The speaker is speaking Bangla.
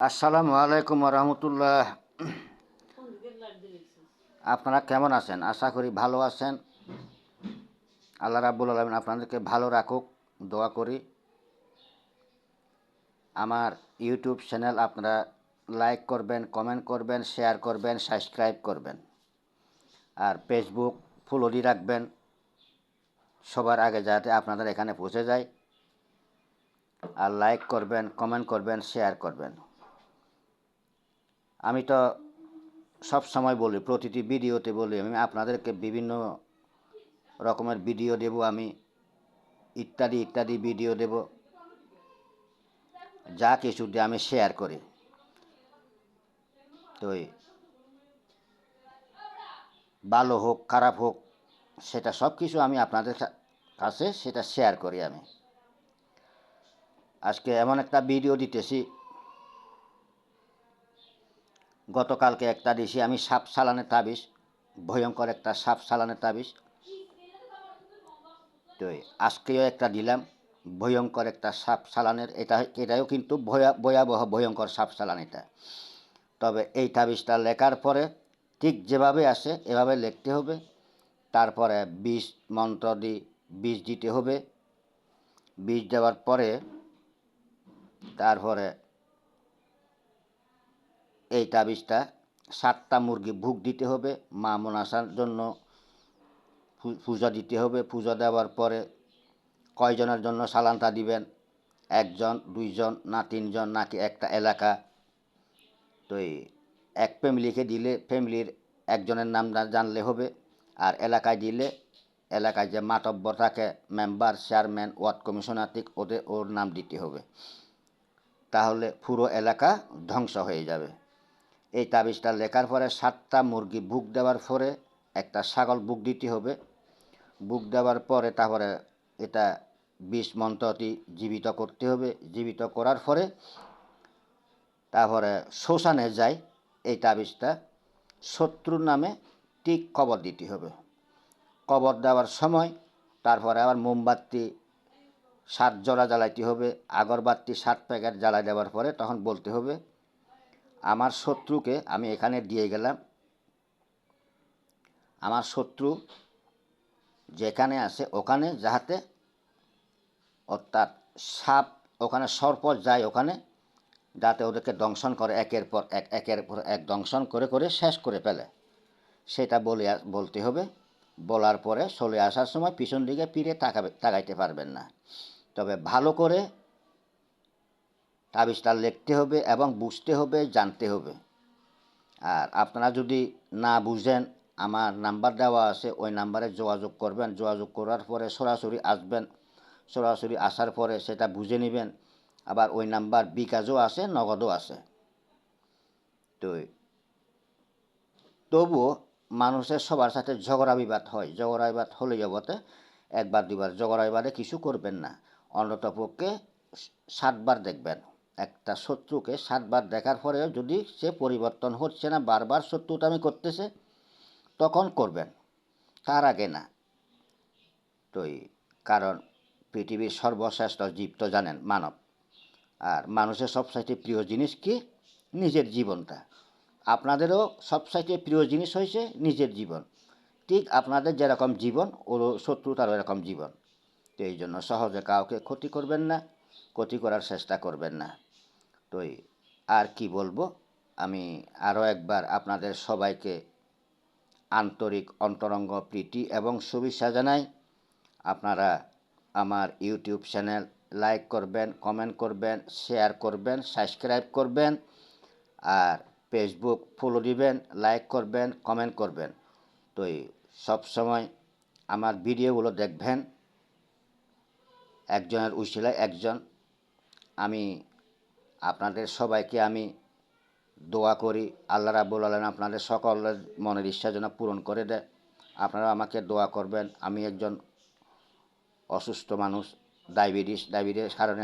আসসালামু আলাইকুম রহমতুল্লাহ। আপনারা কেমন আছেন? আশা করি ভালো আছেন। আল্লাহ রাব্বুল আলমিন আপনাদেরকে ভালো রাখুক, দোয়া করি। আমার ইউটিউব চ্যানেল আপনারা লাইক করবেন, কমেন্ট করবেন, শেয়ার করবেন, সাবস্ক্রাইব করবেন। আর ফেসবুক ফলোডি রাখবেন, সবার আগে যাতে আপনাদের এখানে পৌঁছে যায়। আর লাইক করবেন, কমেন্ট করবেন, শেয়ার করবেন। আমি তো সব সময় বলি, প্রতিটি ভিডিওতে বলি, আমি আপনাদেরকে বিভিন্ন রকমের ভিডিও দেব, আমি ইত্যাদি ইত্যাদি ভিডিও দেব। যা কিছু দিয়ে আমি শেয়ার করি। তো ভালো হোক, খারাপ হোক, সেটা সব কিছু আমি আপনাদের কাছে সেটা শেয়ার করি আমি। আজকে এমন একটা ভিডিও দিতেছি গতকালকে একটা দিছি আমি সাপ সালানের তাবিজ, ভয়ঙ্কর একটা সাপ সালানের তাবিজ। তো আজকেও একটা দিলাম, ভয়ঙ্কর একটা সাপ সালানের এটা, এটাও কিন্তু ভয়া, ভয়াবহ, ভয়ঙ্কর সাপ সালান এটা। তবে এই তাবিজটা লেখার পরে ঠিক যেভাবে আসে, এভাবে লিখতে হবে। তারপরে বীজ মন্ত্র দি, বীজ দিতে হবে। বীজ দেওয়ার পরে তারপরে এই তাবিজটা সাতটা মুরগি ভুগ দিতে হবে, মা মনাসার জন্য পূজা দিতে হবে। পূজা দেওয়ার পরে কয়জনের জন্য সালানটা দিবেন? একজন, দুইজন, না তিনজন, নাকি একটা এলাকা? তো এক ফ্যামিলিকে দিলে ফ্যামিলির একজনের নাম জানলে হবে, আর এলাকায় দিলে এলাকায় যে মাতব্বর থাকে, মেম্বার, চেয়ারম্যান, ওয়ার্ড কমিশনার, ঠিক ওদের, ওর নাম দিতে হবে। তাহলে পুরো এলাকা ধ্বংস হয়ে যাবে। এই তাবিজটা লেখার পরে সাতটা মুরগি বুক দেওয়ার পরে একটা ছাগল বুক দিতে হবে। বুক দেওয়ার পরে তারপরে এটা বিষ মন্ত্রটি জীবিত করতে হবে। জীবিত করার পরে তারপরে শ্মশানে যায় এই তাবিজটা শত্রুর নামে ঠিক কবর দিতে হবে। কবর দেওয়ার সময় তারপরে আবার মোমবাতি সাত জলা জ্বালাইতে হবে। আগরবাতি সাত প্যাকেট জ্বালাই দেওয়ার পরে তখন বলতে হবে আমার শত্রুকে আমি এখানে দিয়ে গেলাম। আমার শত্রু যেখানে আছে ওখানে যাহাতে অর্থাৎ সাপ ওখানে সর্প যায় ওখানে, যাতে ওদেরকে দংশন করে একের পর এক, একের পর এক দংশন করে করে শেষ করে ফেলে। সেটা বলে বলতে হবে। বলার পরে চলে আসার সময় পিছন দিকে ফিরে তাকাবে, তাকাইতে পারবেন না। তবে ভালো করে তাবিজটা লিখতে হবে এবং বুঝতে হবে, জানতে হবে। আর আপনারা যদি না বুঝেন, আমার নাম্বার দেওয়া আছে, ওই নাম্বারে যোগাযোগ করবেন। যোগাযোগ করার পরে সরাসরি আসবেন। সরাসরি আসার পরে সেটা বুঝে নেবেন। আবার ওই নাম্বার বিকাশও আছে, নগদও আছে। তো তবুও মানুষের সবার সাথে ঝগড়া বিবাদ হয়। ঝগড়া বিবাদ হলে যাবতে একবার দুবার ঝগড়া বিবাদে কিছু করবেন না। অন্ততপক্ষে সাতবার দেখবেন। একটা শত্রুকে সাতবার দেখার পরেও যদি সে পরিবর্তন হচ্ছে না, বারবার শত্রুতামি করতেছে, তখন করবেন। তার আগে না। তো কারণ পৃথিবীর সর্বশ্রেষ্ঠ জীব তো জানেন, মানব। আর মানুষের সবচাইতে প্রিয় জিনিস কি? নিজের জীবনটা। আপনাদেরও সবচাইতে প্রিয় জিনিস হয়েছে নিজের জীবন। ঠিক আপনাদের যেরকম জীবন, ওরও শত্রুতারও এরকম জীবন। তো এই জন্য সহজে কাউকে ক্ষতি করবেন না। ক্ষতি করার চেষ্টা করবেন না। তো আর কি বলব? আমি আরও একবার আপনাদের সবাইকে আন্তরিক অন্তরঙ্গ প্রীতি এবং শুভেচ্ছা জানাই। আপনারা আমার ইউটিউব চ্যানেল লাইক করবেন, কমেন্ট করবেন, শেয়ার করবেন, সাবস্ক্রাইব করবেন আর ফেসবুক ফলো দিবেন, লাইক করবেন, কমেন্ট করবেন। তো সবসময় আমার ভিডিওগুলো দেখবেন। একজনের উশিলায় একজন আমি আপনাদের সবাইকে আমি দোয়া করি, আল্লাহ রাবুল আলম আপনাদের সকলের মনের ইচ্ছা যেন পূরণ করে দেয়। আপনারা আমাকে দোয়া করবেন, আমি একজন অসুস্থ মানুষ, ডায়াবেটিস ডায়াবেটিস কারণে